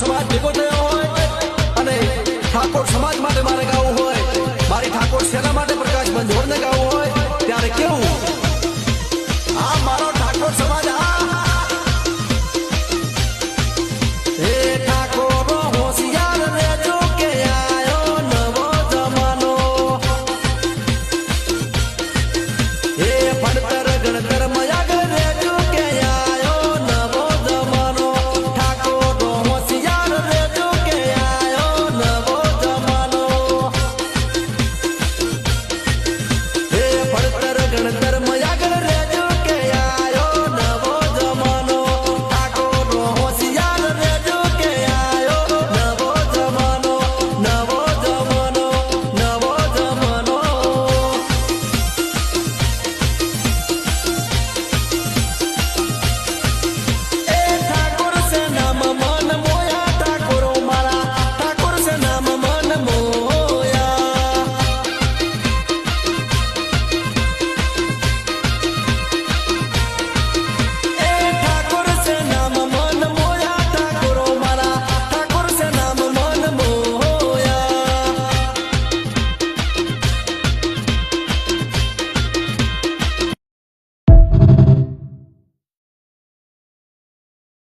સમાજ ભેગો થયો હોય અને ઠાકોર સમાજ માટે મારે ગાવું હોય, મારી ઠાકોર સેના માટે